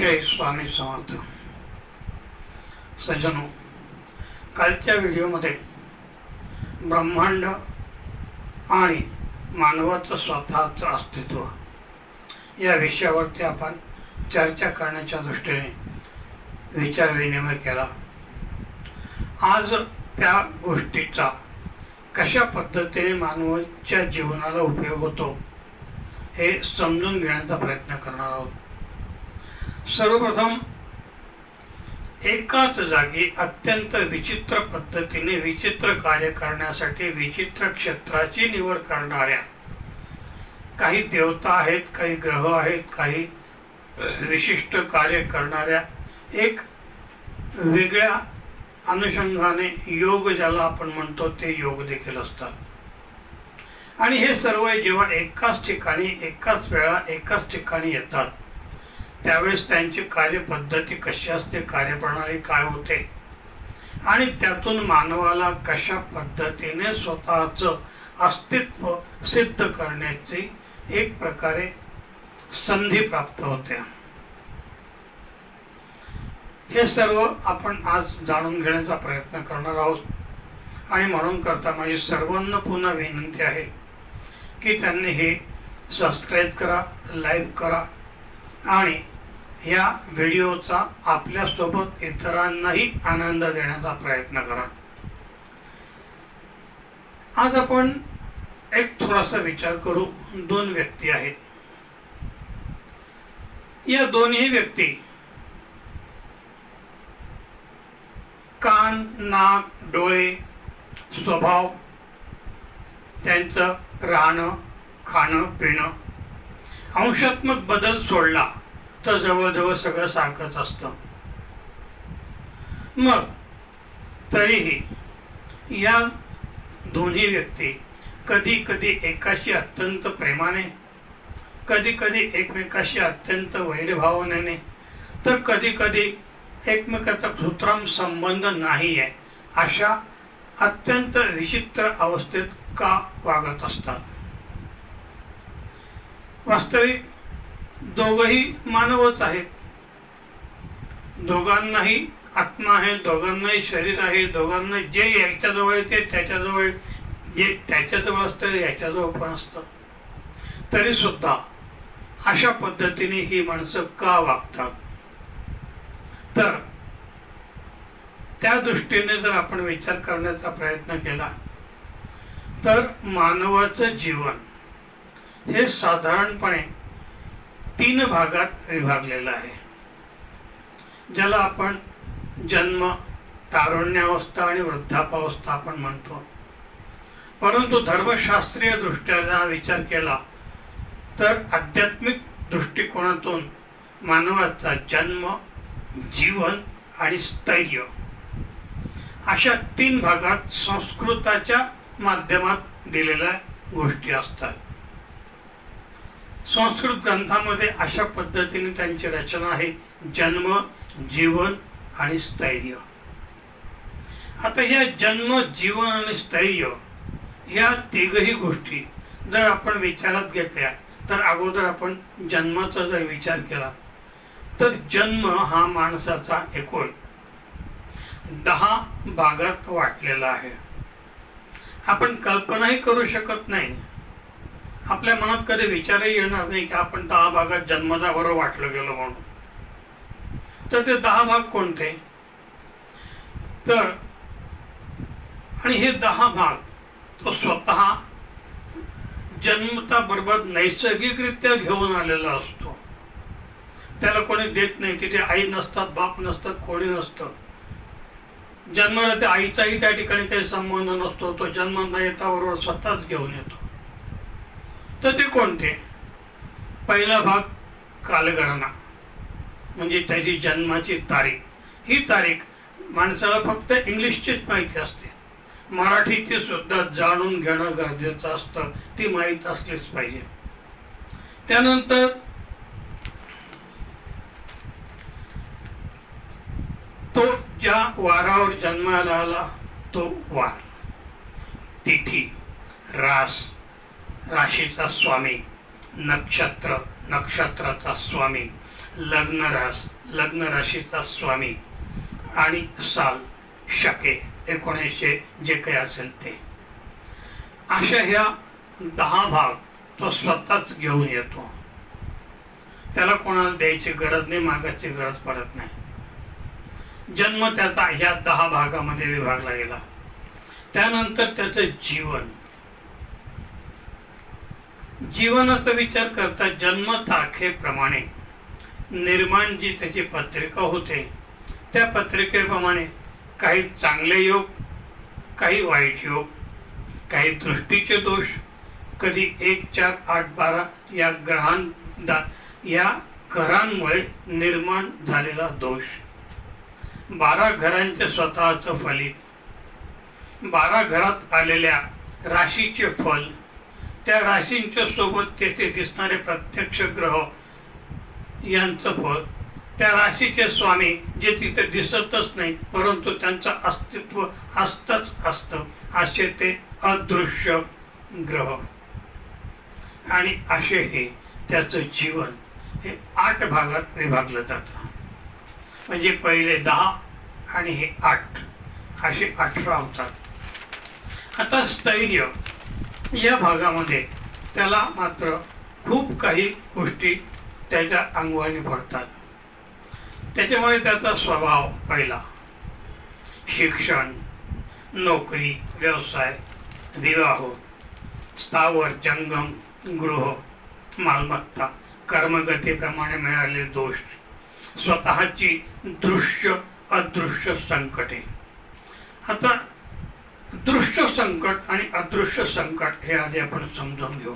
जय स्वामी समर्थ. सज्जनो कालच्या व्हिडिओमध्ये ब्रह्मांड आणि मानवाचं स्वतःचं अस्तित्व या विषयावरती आपण चर्चा करण्याच्या दृष्टीने विचारविनिमय केला. आज त्या गोष्टीचा कशा पद्धतीने मानवाच्या जीवनाला उपयोग होतो हे समजून घेण्याचा प्रयत्न करणार आहोत. सर्वप्रथम एकाच जागी अत्यंत विचित्र पद्धतीने विचित्र कार्य करण्यासाठी विचित्र क्षेत्राची निवड करणाऱ्या काही देवता आहेत काही ग्रह आहेत काही विशिष्ट कार्य करणाऱ्या एक वेगळ्या अनुषंगाने योग ज्याला आपण म्हणतो ते योग देखील असतात. आणि हे सर्व जेव्हा एकाच ठिकाणी एकाच वेळा एकाच ठिकाणी येतात त्यावेळेस त्यांची कार्यपद्धती कशी असते कार्यप्रणाली काय होते? आणि त्यातून मानवाला कशा पद्धतीने स्वतःचं अस्तित्व सिद्ध करण्याची एक प्रकारे संधी प्राप्त होते. हे सर्व आपण आज जाणून घेण्याचा प्रयत्न करणार आहोत. आणि म्हणून करता माझी सर्वांना पुन्हा विनंती आहे की त्यांनी हे सबस्क्राईब करा लाईक करा आणि या व्हिडिओचा आपल्यासोबत इतरांनाही आनंद देण्याचा प्रयत्न करा. आज आपण एक थोडासा विचार करू. दोन व्यक्ती आहेत. या दोन्ही व्यक्ती कान नाक डोळे स्वभाव त्यांचं राहणं खाणं पिणं अंशात्मक बदल सोडला. तर जवळजवळ सगळं सांगत असतं. मग तरीही या दोन्ही व्यक्ती कधी कधी एकाशी अत्यंत प्रेमाने कधी कधी एकमेकाशी अत्यंत वैरभावनेने तर कधी कधी एकमेकाचा कृत्रिम संबंध नाही आहे अशा अत्यंत विचित्र अवस्थेत का वागत असतात? वास्तविक दोघही मानवच आहेत. दोघांनाही आत्मा आहे दोघांनाही शरीर आहे दोघांना जे याच्याजवळ येते त्याच्याजवळ जे त्याच्याजवळ असतं याच्याजवळ पण असतं. तरी सुद्धा अशा पद्धतीने ही माणसं का वागतात? तर त्या दृष्टीने जर आपण विचार करण्याचा प्रयत्न केला तर मानवाचं जीवन हे साधारणपणे तीन भागात विभागलेला आहे. ज्याला आपण जन्म तारुण्यावस्था आणि वृद्धापावस्था आपण म्हणतो. परंतु धर्मशास्त्रीय दृष्ट्या विचार केला तर आध्यात्मिक दृष्टिकोनातून मानवाचा जन्म जीवन आणि स्थैर्य अशा तीन भागात संस्कृताच्या माध्यमात दिलेल्या गोष्टी असतात. संस्कृत ग्रंथामध्ये अशा पद्धतीने त्यांची रचना आहे. जन्म जीवन आणि स्थैर्य. आता या जन्म जीवन आणि स्थैर्य या तिघही गोष्टी जर आपण विचारात घेतल्या तर अगोदर आपण जन्माचा जर विचार केला तर जन्म हा माणसाचा एकूण दहा भागात वाटलेला आहे. आपण कल्पनाही करू शकत नाही. आपल्या मनात कधी विचारही येणार नाही की आपण दहा भागात जन्मदा बरोबर वाटलं गेलो म्हणून. तर ते दहा भाग कोणते? तर आणि हे दहा भाग तो स्वतः जन्मता बरोबर नैसर्गिकरित्या घेऊन आलेला असतो. त्याला कोणी देत नाही तिथे आई नसतात बाप नसतात कोणी नसतं. जन्माला त्या आईचाही त्या ठिकाणी काही संबंध नसतो तो जन्म न येता बरोबर स्वतःच घेऊन येतो. तर ते कोणते? पहिला भाग कालगणना. म्हणजे त्याची जन्माची तारीख. ही तारीख माणसाला फक्त इंग्लिशचीच माहिती असते. मराठीची सुद्धा जाणून घेणं गरजेचं असतं. ती माहीत असलीच पाहिजे. त्यानंतर तो ज्या वारावर जन्माला आला तो वार. तिथी. रास. राशीचा स्वामी नक्षत्र नक्षत्राचा स्वामी लग्न रास लग्न राशीचा स्वामी आणि साल शके एकोणीसशे जे काही असेल ते. अशा ह्या दहा भाग तो स्वतःच घेऊन येतो. त्याला कोणाला द्यायची गरज नाही मागायची गरज पडत नाही. जन्म त्याचा ह्या दहा भागामध्ये विभागला गेला. त्यानंतर त्याचं जीवन जीवनाचा विचार करता जन्मतारखेप्रमाणे. निर्माण जी त्याची पत्रिका होते. त्या पत्रिकेप्रमाणे काही चांगले योग काही वाईट योग काही दृष्टीचे दोष कधी एक चार आठ बारा या ग्रहां दा या घरांमुळे निर्माण झालेला दोष. बारा घरांचे स्वतःचं फलित. बारा घरात आलेल्या राशीचे फल त्या राशींच्या सोबत तेथे दिसणारे प्रत्यक्ष ग्रह यांचं फळ त्या राशीचे स्वामी जे तिथे दिसतच नाही परंतु त्यांचं अस्तित्व असतच असतं असे ते अदृश्य ग्रह. आणि असे हे त्याचं जीवन हे आठ भागात विभागलं जातं. म्हणजे पहिले दहा आणि हे आठ असे अठरा होतात. आता स्थैर्य. या भागामध्ये त्याला मात्र खूप काही गोष्टी त्याच्या अंगवानी पडतात. त्याच्यामुळे त्याचा स्वभाव पहिला. शिक्षण नोकरी व्यवसाय विवाह स्थावर जंगम गृह मालमत्ता कर्मगतीप्रमाणे मिळालेले दोष स्वतःची दृश्य अदृश्य संकटे. आता दृश्य संकट आणि अदृश्य संकट हे आधी आपण समजून घेऊ.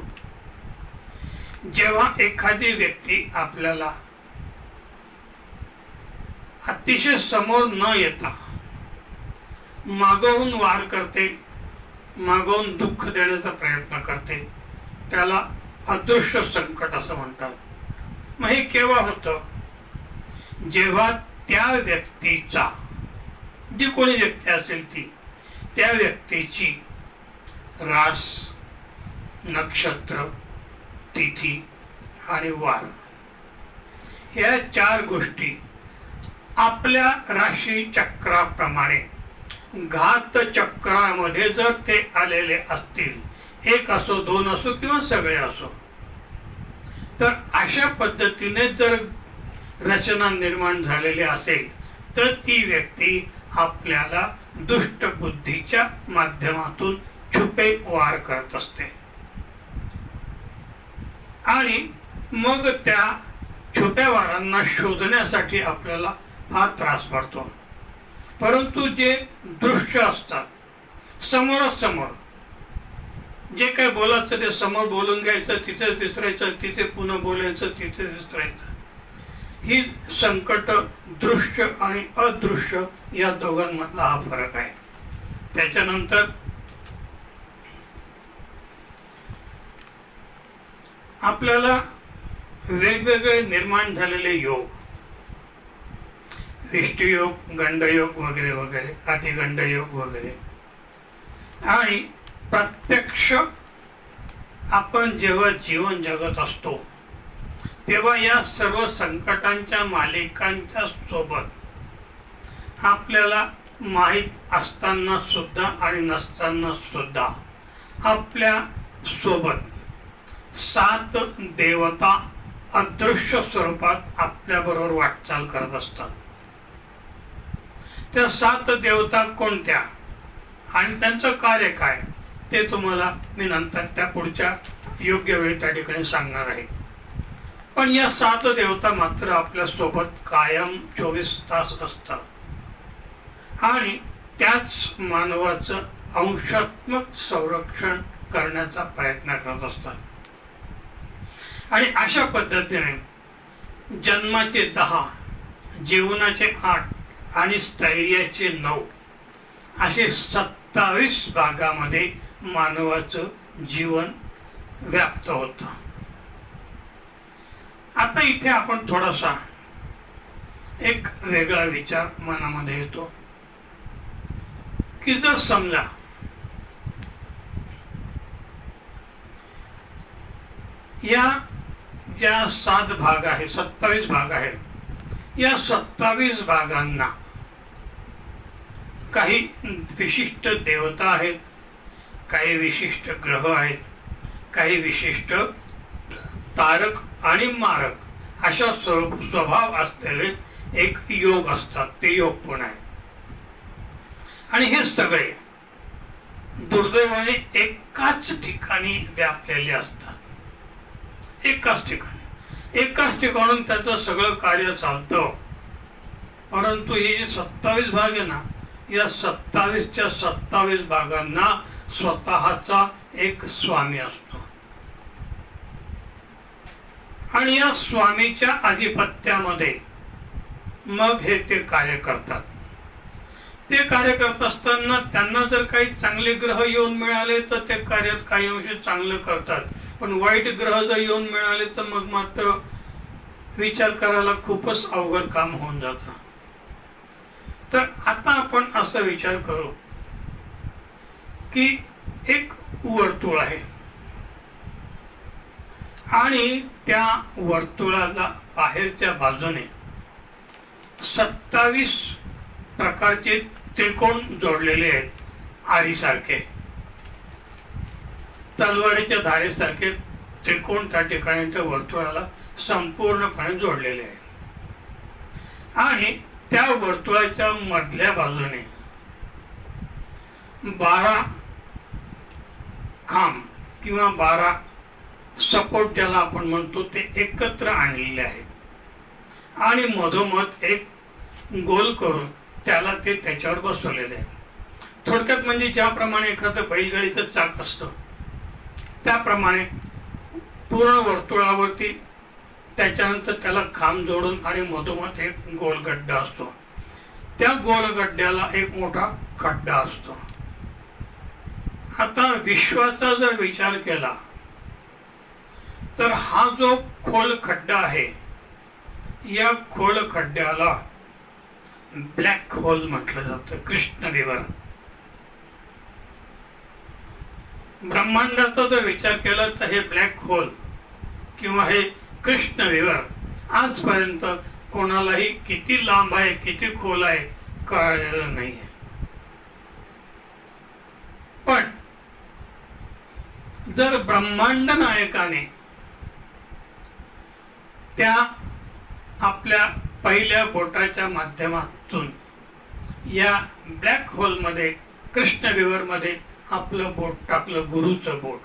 जेव्हा एखादी व्यक्ती आपल्याला अतिशय समोर न येता मागवून वार करते मागवून दुःख देण्याचा प्रयत्न करते त्याला अदृश्य संकट असं म्हणतात. मग हे केव्हा होतं? जेव्हा त्या व्यक्तीचा जी कोणी व्यक्ती असेल ती त्या व्यक्तीची रास नक्षत्र तिथी आणि वार. या चार गोष्टी आपल्या राशी चक्राप्रमाणे घात चक्रामध्ये जर ते आलेले असतील एक असो दोन असो किंवा सगळे असो तर अशा पद्धतीने जर रचना निर्माण झालेली असेल तर ती व्यक्ती आपल्याला दुष्ट बुद्धीच्या माध्यमातून छुपे वार करत असते. आणि मग त्या छुप्या वारांना शोधण्यासाठी आपल्याला फार त्रास पडतो. परंतु जे दृश्य असतात समोरासमोर जे काय बोलायचं ते समोर बोलून घ्यायचं तिथेच विसरायचं तिथे पुन्हा बोलायचं तिथे विसरायचं. ही संकट दृश्य आणि अदृश्य या दोघांमधला हा फरक आहे. त्याच्यानंतर आपल्याला वेगवेगळे निर्माण झालेले योग योग गंडयोग वगैरे वगैरे अतिगंडयोग वगैरे. आणि प्रत्यक्ष आपण जेव्हा जीवन जगत असतो तेव्हा या सर्व संकटांच्या मालिकांच्या सोबत आपल्याला माहीत असताना सुद्धा आणि नसताना सुद्धा आपल्यासोबत सात देवता अदृश्य स्वरूपात आपल्याबरोबर वाटचाल करत असतात. त्या सात देवता कोणत्या आणि त्यांचं कार्य काय ते तुम्हाला मी नंतर त्या पुढच्या योग्य वेळी त्या ठिकाणी सांगणार आहे. पण या सात देवता मात्र आपल्यासोबत कायम चोवीस तास असतात. आणि त्याच मानवाचं अंशात्मक संरक्षण करण्याचा प्रयत्न करत असतात. आणि अशा पद्धतीने जन्माचे दहा जीवनाचे आठ आणि स्थैर्याचे नऊ असे सत्तावीस भागामध्ये मानवाचं जीवन व्याप्त होतं. आता इथे आपण थोडासा एक वेगळा विचार मनामध्ये येतो की जर समजा या ज्या सात भाग आहे सत्तावीस भाग आहे या सत्तावीस भागांना काही विशिष्ट देवता आहेत काही विशिष्ट ग्रह आहेत काही विशिष्ट तारक आणि मारक अशा स्व स्वभाव असलेले एक योग असतात. ते योग पण आहे? आणि हे सगळे दुर्दैवाने एकाच ठिकाणी व्यापलेले असतात. एकाच ठिकाणी. एकाच ठिकाणून त्याचं सगळं कार्य चालतं. परंतु हे जे सत्तावीस भाग आहे ना या सत्तावीसच्या सत्तावीस भागांना स्वतःचा एक स्वामी असतो. आणि या स्वामीच्या आधिपत्यामध्ये मग हे ते कार्य करतात. ते कार्य करत असताना त्यांना जर काही चांगले ग्रह येऊन मिळाले तर ते कार्यात काही अंशी चांगलं करतात. पण वाईट ग्रह जर येऊन मिळाले तर मग मात्र विचार करायला खूपच अवघड काम होऊन जातं. तर आता आपण असा विचार करू की एक वर्तुळ आहे. आणि त्या वर्तुळाला बाहेरच्या बाजूने सत्तावीस प्रकारचे त्रिकोण जोडलेले आहेत आरीसारखे. तलवारीच्या धारेसारखे त्रिकोण त्या ठिकाणी त्या वर्तुळाला संपूर्णपणे जोडलेले आहे आणि त्या वर्तुळाच्या मधल्या बाजूने बारा खांब किंवा बारा सपोर्ट ज्याला आपण म्हणतो ते एकत्र आणलेले आहेत आणि मधोमध एक गोल करून त्याला ते त्याच्यावर बसवलेले आहे. थोडक्यात म्हणजे ज्याप्रमाणे एखादं बैलगाडीचं चाक असतं त्याप्रमाणे पूर्ण वर्तुळावरती त्याच्यानंतर त्याला खांब जोडून आणि मधोमध एक गोल गड्डा असतो. त्या गोल गड्ड्याला एक मोठा खड्डा असतो. आता विश्वाचा जर विचार केला तर हा जो खोल खड्डा आहे या खोल खड्ड्याला ब्लॅक होल म्हटलं जातं कृष्ण ब्रह्मांडाचा जर विचार केला तर हे ब्लॅक होल किंवा हे कृष्ण विवर आजपर्यंत कोणालाही किती लांब आहे किती खोल आहे कळलेलं नाही पण जर ब्रह्मांड नायकाने त्या आपल्या पहिल्या बोटाच्या माध्यमातून या ब्लॅक होलमध्ये कृष्ण विवरमध्ये आपलं बोट टाकलं गुरुचं बोट.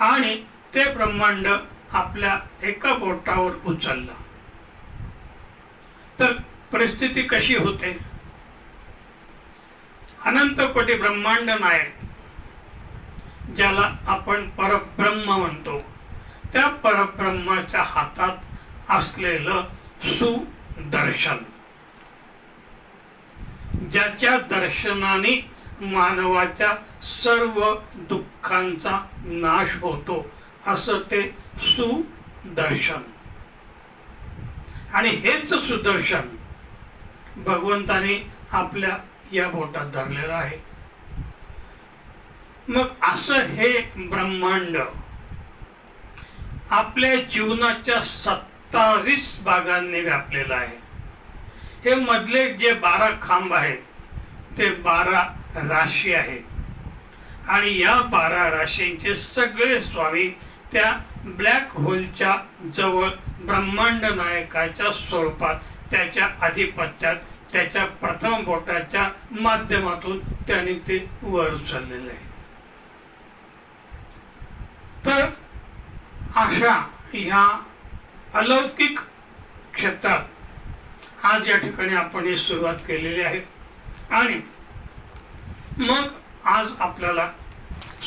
आणि ते ब्रह्मांड आपल्या एका बोटावर उचललं. तर परिस्थिती कशी होते? अनंत कोटी ब्रह्मांड नायक ज्याला आपण परब्रह्म म्हणतो. त्या परब्रह्माच्या हातात असलेलं सुदर्शन. ज्याच्या दर्शनाने मानवाच्या सर्व दुःखांचा नाश होतो असं ते सुदर्शन. आणि हेच सुदर्शन भगवंताने आपल्या या बोटात धरलेलं आहे. मग असं हे ब्रह्मांड आपल्या जीवनाच्या सत्तावीस भागांनी व्यापलेलं आहे. हे मधले जे बारा खांब आहेत ते बारा राशी आहेत. आणि या बारा राशींचे सगळे स्वामी त्या ब्लॅक होलच्या जवळ ब्रह्मांड नायकाच्या स्वरूपात त्याच्या आधिपत्यात त्याच्या प्रथम बोटाच्या माध्यमातून त्याने ते वर उचललेलं आहे. तर अशा ह्या अलौकिक क्षेत्रात आज या ठिकाणी आपण ही सुरुवात केलेली आहे. आणि मग आज आपल्याला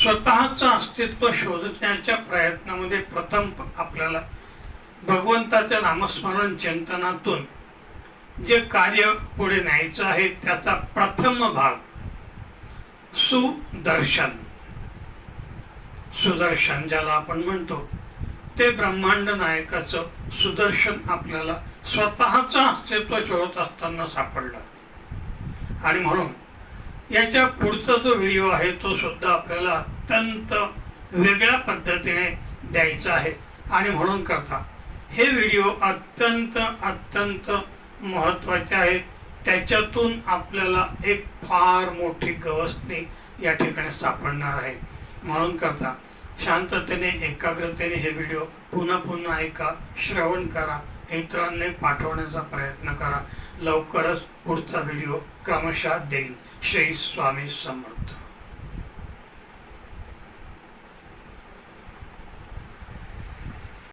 स्वतःचं अस्तित्व शोधण्याच्या प्रयत्नामध्ये प्रथम आपल्याला भगवंताच्या नामस्मरण चिंतनातून जे कार्य पुढे न्यायचं आहे त्याचा प्रथम भाग सुदर्शन. सुदर्शन ज्याला आपण म्हणतो. ते ब्रह्मांड नायकाचं सुदर्शन आपल्याला स्वतःचं अस्तित्व शोधत असताना सापडलं. आणि म्हणून याच्या पुढचा जो व्हिडिओ आहे तो सुद्धा आपल्याला अत्यंत वेगळ्या पद्धतीने द्यायचा आहे. आणि म्हणून करता हे व्हिडिओ अत्यंत अत्यंत महत्त्वाचे आहेत त्याच्यातून आपल्याला एक फार मोठी गवसणी या ठिकाणी सापडणार आहे. म्हणून करता शांततेने एकाग्रतेने हे व्हिडिओ पुन्हा पुन्हा ऐका श्रवण करा इतरांनी पाठवण्याचा प्रयत्न करा. लवकरच पुढचा व्हिडिओ क्रमशः देईन. श्री स्वामी समर्थ.